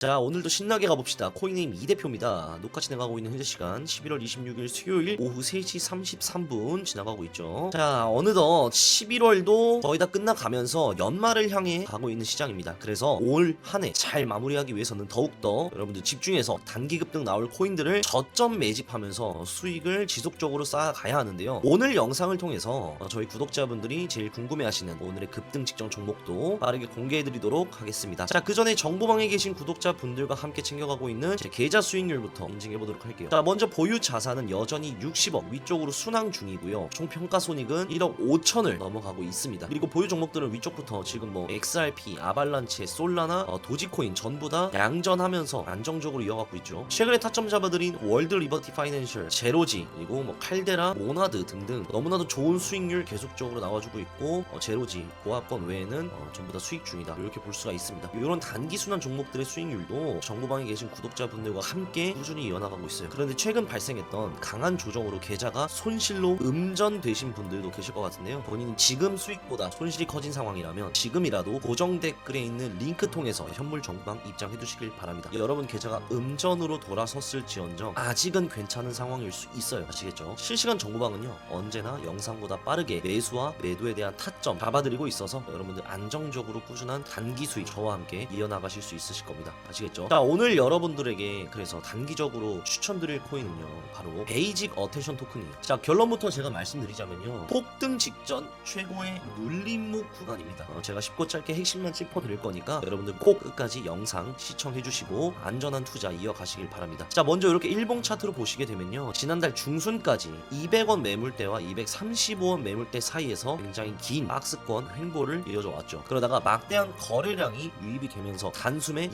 자 오늘도 신나게 가봅시다. 코인네임 이대표입니다. 녹화 진행하고 있는 현재 시간 11월 26일 수요일 오후 3시 33분 지나가고 있죠. 자 어느덧 11월도 거의 다 끝나가면서 연말을 향해 가고 있는 시장입니다. 그래서 올 한 해 잘 마무리하기 위해서는 더욱더 여러분들 집중해서 단기 급 등 나올 코인들을 저점 매집하면서 수익을 지속적으로 쌓아가야 하는데요. 오늘 영상을 통해서 저희 구독자분들이 제일 궁금해하시는 오늘의 급등 직전 종목도 빠르게 공개해드리도록 하겠습니다. 자 그 전에 정보방에 계신 구독자 분들과 함께 챙겨가고 있는 제 계좌 수익률부터 인증해 보도록 할게요. 자, 먼저 보유 자산은 여전히 60억 위쪽으로 순항 중이고요. 총 평가 손익은 1억 5천을 넘어가고 있습니다. 그리고 보유 종목들은 위쪽부터 지금 뭐 XRP, 아발란체, 솔라나, 어, 도지코인 전부 다 양전하면서 안정적으로 이어가고 있죠. 최근에 타점 잡아드린 월드 리버티 파이낸셜, 제로지, 그리고 뭐 칼데라, 모나드 등등 너무나도 좋은 수익률 계속적으로 나와주고 있고 어, 제로지, 고압권 외에는 어, 전부 다 수익 중이다. 이렇게 볼 수가 있습니다. 이런 단기 순환 종목들의 수익률 도 정보방에 계신 구독자분들과 함께 꾸준히 이어나가고 있어요. 그런데 최근 발생했던 강한 조정으로 계좌가 손실로 음전되신 분들도 계실 것 같은데요. 본인이 지금 수익보다 손실이 커진 상황이라면 지금이라도 고정 댓글에 있는 링크 통해서 현물 정보방 입장해 두시길 바랍니다. 여러분 계좌가 음전으로 돌아섰을지언정 아직은 괜찮은 상황일 수 있어요. 아시겠죠? 실시간 정보방은요 언제나 영상보다 빠르게 매수와 매도에 대한 타점 잡아드리고 있어서 여러분들 안정적으로 꾸준한 단기 수익 저와 함께 이어나가실 수 있으실 겁니다. 아시겠죠? 자 오늘 여러분들에게 그래서 단기적으로 추천드릴 코인은요 바로 베이직 어텐션 토큰이에요. 자 결론부터 제가 말씀드리자면요 폭등 직전 최고의 눌림목 구간입니다. 어, 제가 쉽고 짧게 핵심만 짚어드릴 거니까 여러분들 꼭 끝까지 영상 시청해주시고 안전한 투자 이어가시길 바랍니다. 자 먼저 이렇게 일봉 차트로 보시게 되면요 지난달 중순까지 200원 매물대와 235원 매물대 사이에서 굉장히 긴 박스권 횡보를 이어져 왔죠. 그러다가 막대한 거래량이 유입이 되면서 단숨에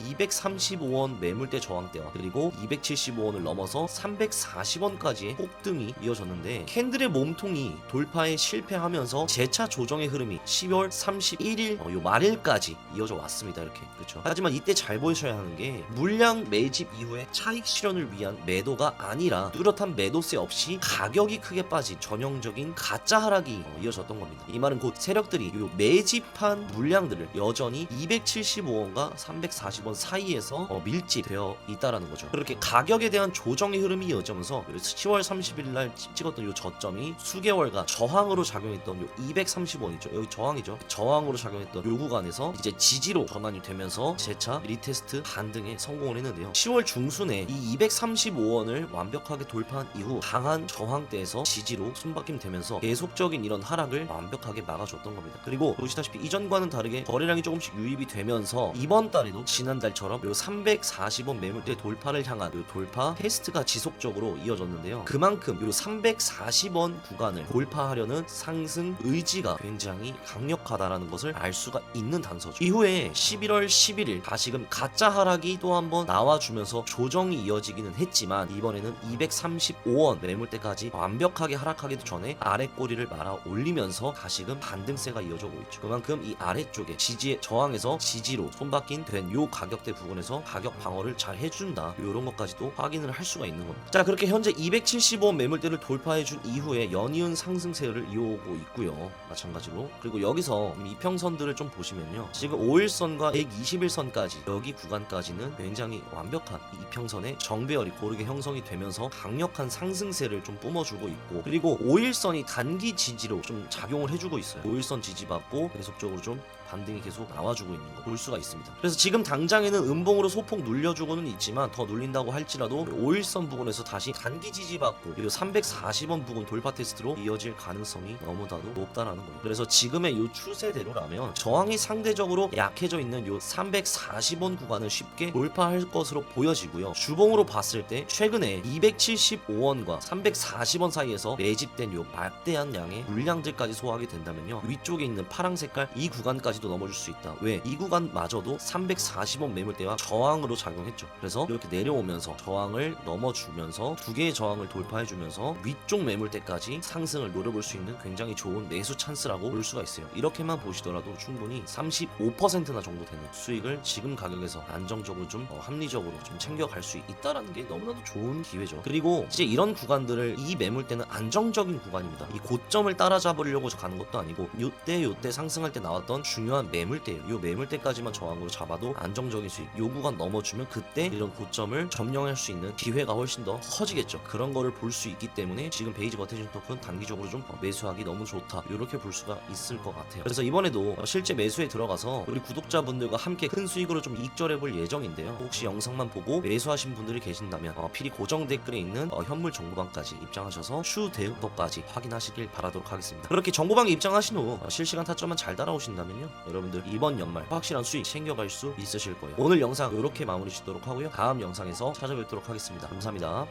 235원 매물대 저항대와 그리고 275원을 넘어서 340원까지의 폭등이 이어졌는데 캔들의 몸통이 돌파에 실패하면서 재차 조정의 흐름이 10월 31일 어, 요 말일까지 이어져 왔습니다. 이렇게 그렇죠. 하지만 이때 잘 보셔야 하는 게 물량 매집 이후에 차익 실현을 위한 매도가 아니라 뚜렷한 매도세 없이 가격이 크게 빠진 전형적인 가짜 하락이 어, 이어졌던 겁니다. 이 말은 곧 세력들이 요 매집한 물량들을 여전히 275원과 340원 사이에 서 어, 밀집되어 있다라는 거죠. 그렇게 가격에 대한 조정의 흐름이 이어지면서 10월 30일 날 찍었던 요 저점이 수개월간 저항으로 작용했던 요 230원이죠. 여기 저항이죠. 저항으로 작용했던 요 구간에서 이제 지지로 전환이 되면서 재차 리테스트 반등에 성공을 했는데요. 10월 중순에 이 235원을 완벽하게 돌파한 이후 강한 저항대에서 지지로 숨바뀜 되면서 계속적인 이런 하락을 완벽하게 막아줬던 겁니다. 그리고 보시다시피 이전과는 다르게 거래량이 조금씩 유입이 되면서 이번 달에도 지난달처럼 요 340원 매물대 돌파를 향한 요 돌파 테스트가 지속적으로 이어졌는데요. 그만큼 요 340원 구간을 돌파하려는 상승 의지가 굉장히 강력하다라는 것을 알 수가 있는 단서죠. 이후에 11월 11일 다시금 가짜 하락이 또 한번 나와주면서 조정이 이어지기는 했지만 이번에는 235원 매물대까지 완벽하게 하락하기도 전에 아래 꼬리를 말아 올리면서 다시금 반등세가 이어져고 있죠. 그만큼 이 아래쪽에 지지의 저항에서 지지로 손바뀐 된 요 가격대 부분 에서 가격 방어를 잘 해준다. 요런 것까지도 확인을 할 수가 있는 겁니다. 자 그렇게 현재 275원 매물대를 돌파해준 이후에 연이은 상승세를 이어오고 있고요. 마찬가지로 그리고 여기서 이평선들을 좀 보시면요. 지금 5일선과 121선까지 여기 구간까지는 굉장히 완벽한 이 이평선의 정배열이 고르게 형성이 되면서 강력한 상승세를 좀 뿜어주고 있고 그리고 5일선이 단기 지지로 좀 작용을 해주고 있어요. 5일선 지지받고 계속적으로 좀 반등이 계속 나와주고 있는 거 볼 수가 있습니다. 그래서 지금 당장에는 음봉으로 소폭 눌려주고는 있지만 더 눌린다고 할지라도 5일선 부분에서 다시 단기 지지받고 그리고 340원 부분 돌파 테스트로 이어질 가능성이 너무나도 높다라는 거예요. 그래서 지금의 이 추세대로라면 저항이 상대적으로 약해져 있는 이 340원 구간을 쉽게 돌파할 것으로 보여지고요. 주봉으로 봤을 때 최근에 275원과 340원 사이에서 매집된 이 막대한 양의 물량들까지 소화하게 된다면요. 위쪽에 있는 파랑 색깔 이 구간까지 도 넘어줄 수 있다. 왜? 이 구간마저도 340원 매물대와 저항으로 작용했죠. 그래서 이렇게 내려오면서 저항을 넘어주면서 두 개의 저항을 돌파해주면서 위쪽 매물대까지 상승을 노려볼 수 있는 굉장히 좋은 매수 찬스라고 볼 수가 있어요. 이렇게만 보시더라도 충분히 35%나 정도 되는 수익을 지금 가격에서 안정적으로 좀 어, 합리적으로 좀 챙겨갈 수 있다라는 게 너무나도 좋은 기회죠. 그리고 이제 이런 구간들을 이 매물대는 안정적인 구간입니다. 이 고점을 따라잡으려고 가는 것도 아니고 요때 요때 상승할 때 나왔던 중요 중요한 매물대예요. 이 매물대까지만 저항으로 잡아도 안정적인 수익. 요 구간 넘어주면 그때 이런 고점을 점령할 수 있는 기회가 훨씬 더 커지겠죠. 그런 거를 볼 수 있기 때문에 지금 베이지 버테진 토큰 단기적으로 좀 매수하기 너무 좋다. 이렇게 볼 수가 있을 것 같아요. 그래서 이번에도 실제 매수에 들어가서 우리 구독자분들과 함께 큰 수익으로 좀 익절해 볼 예정인데요. 혹시 영상만 보고 매수하신 분들이 계신다면 어, 필히 고정 댓글에 있는 어, 현물 정보방까지 입장하셔서 추 대응법까지 확인하시길 바라도록 하겠습니다. 그렇게 정보방에 입장하신 후 어, 실시간 타점만 잘 따라오신다면요. 여러분들 이번 연말 확실한 수익 챙겨갈 수 있으실 거예요. 오늘 영상 이렇게 마무리 짓도록 하고요. 다음 영상에서 찾아뵙도록 하겠습니다. 감사합니다.